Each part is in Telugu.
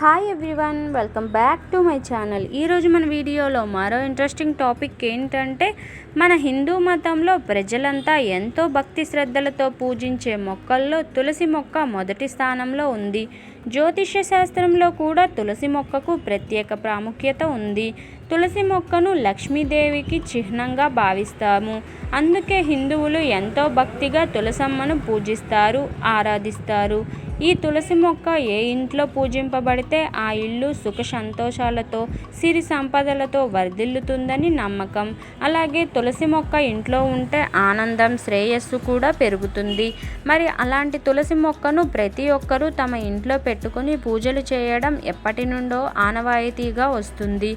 Hi everyone welcome back to my channel ఈరోజు మన వీడియోలో మరో ఇంట్రెస్టింగ్ టాపిక్ ఏంటంటే మన హిందూ మతంలో ప్రజలంతా ఎంతో భక్తి శ్రద్ధలతో పూజించే మొక్కల్లో తులసి మొక్క మొదటి స్థానంలో ఉంది. జ్యోతిష్య శాస్త్రంలో కూడా తులసి మొక్కకు ప్రత్యేక ప్రాముఖ్యత ఉంది. తులసి మొక్కను లక్ష్మీదేవికి చిహ్నంగా భావిస్తాము. అందుకే హిందువులు ఎంతో భక్తిగా తులసమ్మను పూజిస్తారు ఆరాధిస్తారు. ఈ తులసి మొక్క ఏ ఇంట్లో పూజింపబడితే ఆ ఇల్లు సుఖ సంతోషాలతో సిరి సంపదలతో వర్ధిల్లుతుందని నమ్మకం. అలాగే తులసి మొక్క ఇంట్లో ఉంటే ఆనందం శ్రేయస్సు కూడా పెరుగుతుంది. మరి అలాంటి తులసి మొక్కను ప్రతి ఒక్కరూ తమ ఇంట్లో పెట్టుకుని పూజలు చేయడం ఎప్పటి నుండో ఆనవాయితీగా వస్తుంది.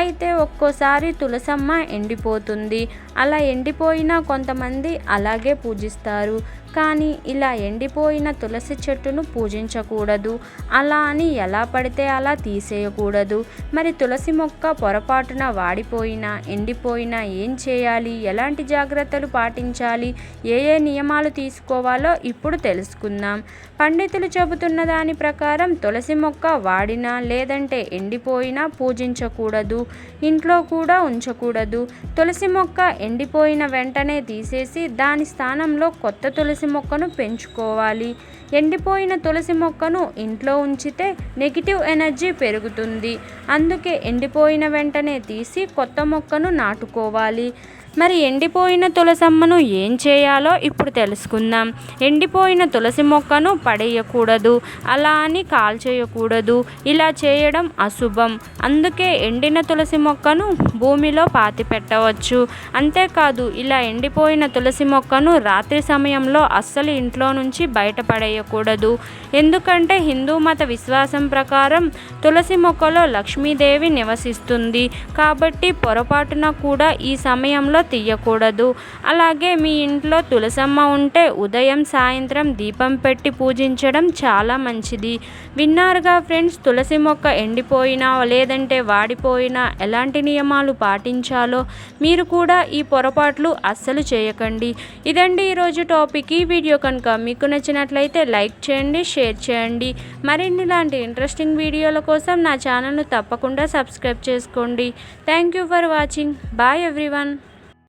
అయితే ఒక్కోసారి తులసమ్మ ఎండిపోతుంది. అలా ఎండిపోయినా కొంతమంది అలాగే పూజిస్తారు. కానీ ఇలా ఎండిపోయిన తులసి చెట్టును పూజించకూడదు. అలా అని ఎలా పడితే అలా తీసేయకూడదు. మరి తులసి మొక్క పొరపాటున వాడిపోయినా ఎండిపోయినా ఏం చేయాలి? ఎలాంటి జాగ్రత్తలు పాటించాలి? ఏ ఏ నియమాలు తీసుకోవాలో ఇప్పుడు తెలుసుకుందాం. పండితులు చెబుతున్న దాని ప్రకారం తులసి మొక్క వాడినా లేదంటే ఎండిపోయినా పూజించకూడదు. ఇంట్లో కూడా ఉంచకూడదు. తులసి మొక్క ఎండిపోయిన వెంటనే తీసేసి దాని స్థానంలో కొత్త తులసి మొక్కను పెంచుకోవాలి. ఎండిపోయిన తులసి మొక్కను ఇంట్లో ఉంచితే నెగిటివ్ ఎనర్జీ పెరుగుతుంది. అందుకే ఎండిపోయిన వెంటనే తీసి కొత్త మొక్కను నాటుకోవాలి. మరి ఎండిపోయిన తులసమ్మను ఏం చేయాలో ఇప్పుడు తెలుసుకుందాం. ఎండిపోయిన తులసి మొక్కను పడేయకూడదు అలా అని కాల్చేయకూడదు. ఇలా చేయడం అశుభం. అందుకే ఎండిన తులసి మొక్కను భూమిలో పాతి పెట్టవచ్చు అంతేకాదు ఇలా ఎండిపోయిన తులసి మొక్కను రాత్రి సమయంలో అస్సలు ఇంట్లో నుంచి బయటపడేయకూడదు ఎందుకంటే హిందూ మత విశ్వాసం ప్రకారం తులసి మొక్కలో లక్ష్మీదేవి నివసిస్తుంది. కాబట్టి పొరపాటున కూడా ఈ సమయంలో తీయకూడదు. అలాగే మీ ఇంట్లో తులసమ్మ ఉంటే ఉదయం సాయంత్రం దీపం పెట్టి పూజించడం చాలా మంచిది. విన్నారుగా ఫ్రెండ్స్ తులసి మొక్క ఎండిపోయినా లేదంటే వాడిపోయినా ఎలాంటి నియమాలు పాటించాలో మీరు కూడా ఈ పొరపాట్లు అస్సలు చేయకండి. ఇదండి ఈరోజు టాపిక్. ఈ వీడియో కనుక మీకు నచ్చినట్లయితే లైక్ చేయండి షేర్ చేయండి. మరిన్ని ఇలాంటి ఇంట్రెస్టింగ్ వీడియోల కోసం నా ఛానల్ను తప్పకుండా సబ్స్క్రైబ్ చేసుకోండి. Thank you for watching. Bye everyone.